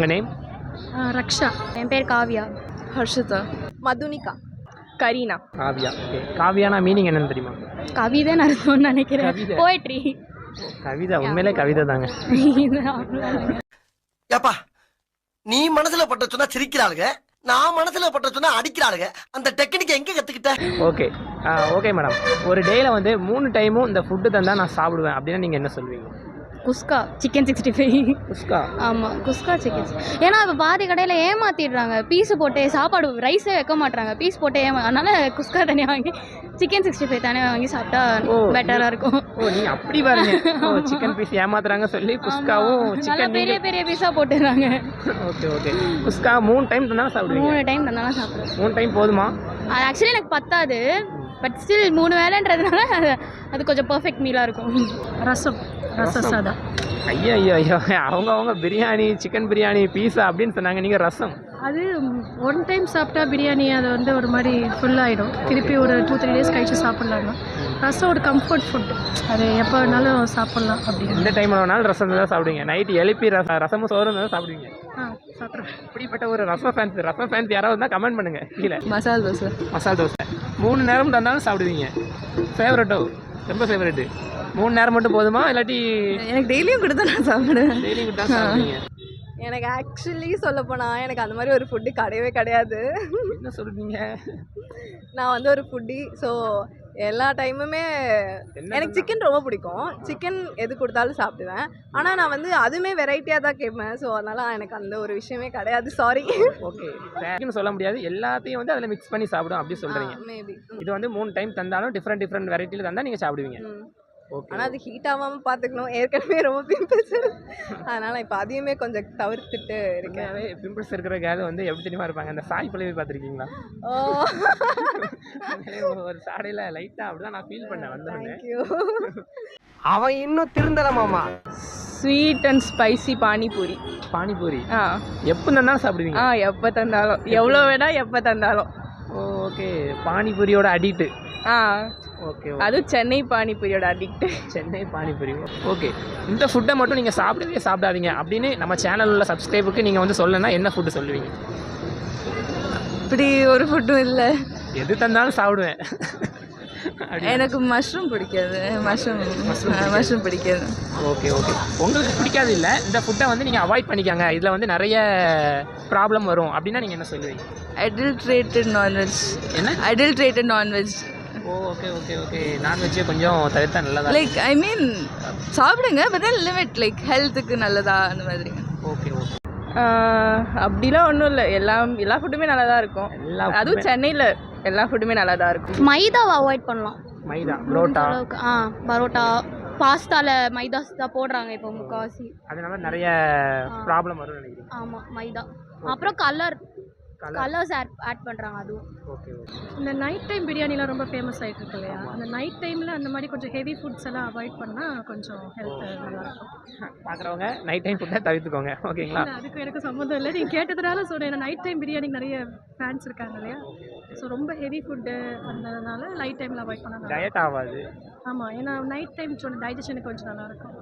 உங்கள் நேம் ரக்ஷா. என் பேர் காவ்யா. ஹர்ஷிதா. மதுனிகா. கரீனா. காவியா. ஓகே காவியானா மீனிங் என்னன்னு தெரியுமா? கவிதை அர்த்தம்னு நினைக்கிறேன். கவிதை. போய்ட்ரி கவிதை. உண்மையிலே கவிதை தாங்க. ஏப்பா நீ மனசுல பட்ட சொன்னா சிரிக்கிறாளுங்க நான் மனசுல பட்ட சொன்னா அடிக்கிறாளுங்க. அந்த டெக்னிக் எங்க கத்துக்கிட்ட? ஓகே ஓகே மேடம் ஒரு டேயில் வந்து மூணு டைமும் இந்த ஃபுட்டு தந்தால் நான் சாப்பிடுவேன் அப்படின்னா நீங்கள் என்ன சொல்வீங்க kuska chicken sixty five kuska? ஆமாம் குஸ்கா சிக்கன் ஏன்னா இப்போ பாதி கடையில் ஏமாத்திடுறாங்க. பீஸு போட்டு சாப்பாடு ரைஸே வைக்க மாட்றாங்க. பீஸ் போட்டு ஏமா அதனால குஸ்கா தனியாக வாங்கி சிக்கன் சிக்ஸ்டி ஃபைவ் தனியாக வாங்கி சாப்பிட்டா பெட்டராக இருக்கும். ஓ நீங்கள் அப்படி பாருங்க. சிக்கன் பீஸ் ஏமாத்துறாங்க சொல்லி குஸ்காவும். நல்லா சிக்கன் பெரிய பெரிய பீஸாக போட்டுடுறாங்க. Okay okay. குஸ்கா மூணு டைம் தந்தாலும் சாப்பிடுவீங்க. மூணு டைம் தந்தாலும் சாப்பிடுவேன். மூணு டைம் போதுமா? ஆக்சுவலி எனக்கு பத்தாது. பட் ஸ்டில் மூணு வேலைன்றதுனால அது அது கொஞ்சம் பர்ஃபெக்ட் மீலாக இருக்கும். ரசம் ரச ரசம். சாதம். ஐயோ ஐயோ ஐயோ அவங்க அவங்க பிரியாணி சிக்கன் பிரியாணி பீஸா அப்படின்னு சொன்னாங்க. நீங்கள் ரசம். அது ஒன் டைம் சாப்பிட்டா பிரியாணி அது வந்து ஒரு மாதிரி full ஆயிடும். திருப்பி ஒரு டூ த்ரீ டேஸ் கழிச்சு சாப்பிட்லாங்க ரசம் ஒரு கம்ஃபர்ட் ஃபுட் அது எப்போ வேணாலும் சாப்பிட்லாம் அப்படின்னு. எந்த டைமில் வேணாலும் ரசம் தான் சாப்பிடுவீங்க. நைட்டு எழுப்பி ரசம் ரசமும் சோறும் தான் சாப்பிடுவீங்க. ஆ சாப்பிட்றேன் இப்படிப்பட்ட ஒரு ரசம் ஃபேன்ஸ் ரசம் ஃபேன்ஸ் யாராவது இருந்தால் கமெண்ட் பண்ணுங்க. கீழே. மசாலா தோசை. மசால் தோசை. மூணு நேரம் தந்தாலும் சாப்பிடுவீங்க. ஃபேவரட்டோ ரொம்ப ஃபேவரெட்டு மூணு நேரம் மட்டும் போதுமா? இல்லாட்டி எனக்கு டெய்லியும் கொடுத்தா நான் சாப்பிடுவேன். டெய்லி கொடுத்தா சாப்பிடுவீங்க. எனக்கு ஆக்சுவலி சொல்ல போனால் எனக்கு அந்த மாதிரி ஒரு ஃபுட்டு கிடையவே கிடையாது. என்ன சொல்றீங்க? நான் வந்து ஒரு ஃபுட்டி ஸோ எல்லா டைமுமே எனக்கு சிக்கன் ரொம்ப பிடிக்கும். சிக்கன் எது கொடுத்தாலும் சாப்பிடுவேன். ஆனால் நான் வந்து அதுவுமே வெரைட்டியாக தான் கேட்பேன் ஸோ அதனால் எனக்கு அந்த ஒரு விஷயமே கிடையாது. சாரி ஓகே சொல்ல முடியாது. எல்லாத்தையும் வந்து அதில் மிக்ஸ் பண்ணி சாப்பிடும் அப்படி சொல்கிறீங்க மேபி இது வந்து மூணு டைம் தந்தாலும் டிஃப்ரெண்ட் டிஃப்ரெண்ட் வெரைட்டியில் தந்தால் நீங்கள் சாப்பிடுவீங்க. ஆனால் அது ஹீட் ஆகாமல் பார்த்துக்கணும் ஏற்கனவே ரொம்ப பிம்பிள்ஸ் அதனால் இப்போ அதையுமே கொஞ்சம் தவிர்த்துட்டு இருக்கேன். பிம்பிள்ஸ் இருக்கிற கேள் வந்து எப்படி தெரியுமா இருப்பாங்க? அந்த சாய் பழவி பார்த்துருக்கீங்களா? ஓ. ஒரு சாடையில் லைட்டாக அப்படிதான் நான் ஃபீல் பண்ணேன் தேங்க்யூ அவன் இன்னும் திருந்தல மாமா. Sweet and spicy panipuri. Panipuri? ஆ. எப்போ தந்தாலும் சாப்பிடுவீங்க? ஆ எப்போ தந்தாலும். எவ்வளோ வேணா எப்போ தந்தாலும். ஓகே பானிபூரியோட அடிக்ட்டு ஆ. ஓகே அது சென்னை பானிபூரியோட அடிக்ட் சென்னை பானிபூரி. ஓகே இந்த ஃபுட்டை மட்டும் நீங்கள் சாப்பிடவே சாப்பிடாதீங்க அப்படின்னு நம்ம சேனல் உள்ள சப்ஸ்கிரைபுக்கு நீங்கள் வந்து சொல்லணும்னா என்ன ஃபுட்டு சொல்லுவீங்க? இப்படி ஒரு ஃபுட்டும் இல்லை. எது தந்தாலும் சாப்பிடுவேன். எனக்கு மஷ்ரூம் பிடிக்காது. மஷ்ரூம். மஷ்ரூம் பிடிக்காது. ஓகே ஓகே உங்களுக்கு பிடிக்காது இல்லை? இந்த ஃபுட்டை வந்து நீங்கள் அவாய்ட் பண்ணிக்கோங்க. இதில் வந்து நிறைய ப்ராப்ளம் வரும். அப்படின்னா நீங்கள் என்ன சொல்லுவீங்க? அடல்ட்ரேட்டட் நான்வெஜ் என்ன? Adulterated non veg oh okay okay okay நான்வெஜ்ஜே கொஞ்சம் தவிர்த்தா நல்லதா? லைக் ஐ மீன் சாப்பிடுங்க பட் தென் லிமிட் லைக் ஹெல்த்துக்கு நல்லதா அந்த மாதிரி. ஓகே ஓகே அப்படிலாம் ஒன்றும் இல்லை. எல்லாம் எல்லா ஃபுட்டுமே நல்லா தான் இருக்கும் அதுவும் சென்னையில் எல்லா ஃபுட்டுமே நல்லா தான் இருக்கும். மைதாவை அவாய்ட் பண்ணலாம். மைதா புரோட்டா. அளவுக்கு ஆ பரோட்டா. பாஸ்தால மைதா தான் போடுறாங்க இப்போ முக்கால்வாசி. அதனால நிறைய ப்ராப்ளம் வரும்னு நினைக்கிறேன். ஆமாம் மைதா. அப்புறம் கலர். கலர்ஸ் ஆட் ஆட் பண்ணுறாங்க அதுவும். ஓகே இந்த நைட் டைம் பிரியாணிலாம் ரொம்ப ஃபேமஸ் ஆகிட்டு இருக்கு இல்லையா? அந்த நைட் டைமில் அந்த மாதிரி கொஞ்சம் ஹெவி ஃபுட்ஸ் எல்லாம் அவாய்ட் பண்ணால் கொஞ்சம் ஹெல்த் நல்லாயிருக்கும் பார்க்குறவங்க நைட் டைம் ஃபுட்டை தவிர்த்துக்கோங்க ஓகேங்களா? அதுக்கு எனக்கு சம்மந்தம் இல்லை. நீங்கள் கேட்டதுனால சொல்கிறேன் நைட் டைம் பிரியாணிக்கு நிறைய ஃபேன்ஸ் இருக்காங்க இல்லையா? ஸோ ரொம்ப ஹெவி ஃபுட்டு அந்ததுனால நைட் டைமில் அவாய்ட் பண்ணால் டயட் ஆகாது. ஆமாம் ஏன்னா நைட் டைம் சொன்ன டைஜஷனுக்கு கொஞ்சம் நல்லாயிருக்கும்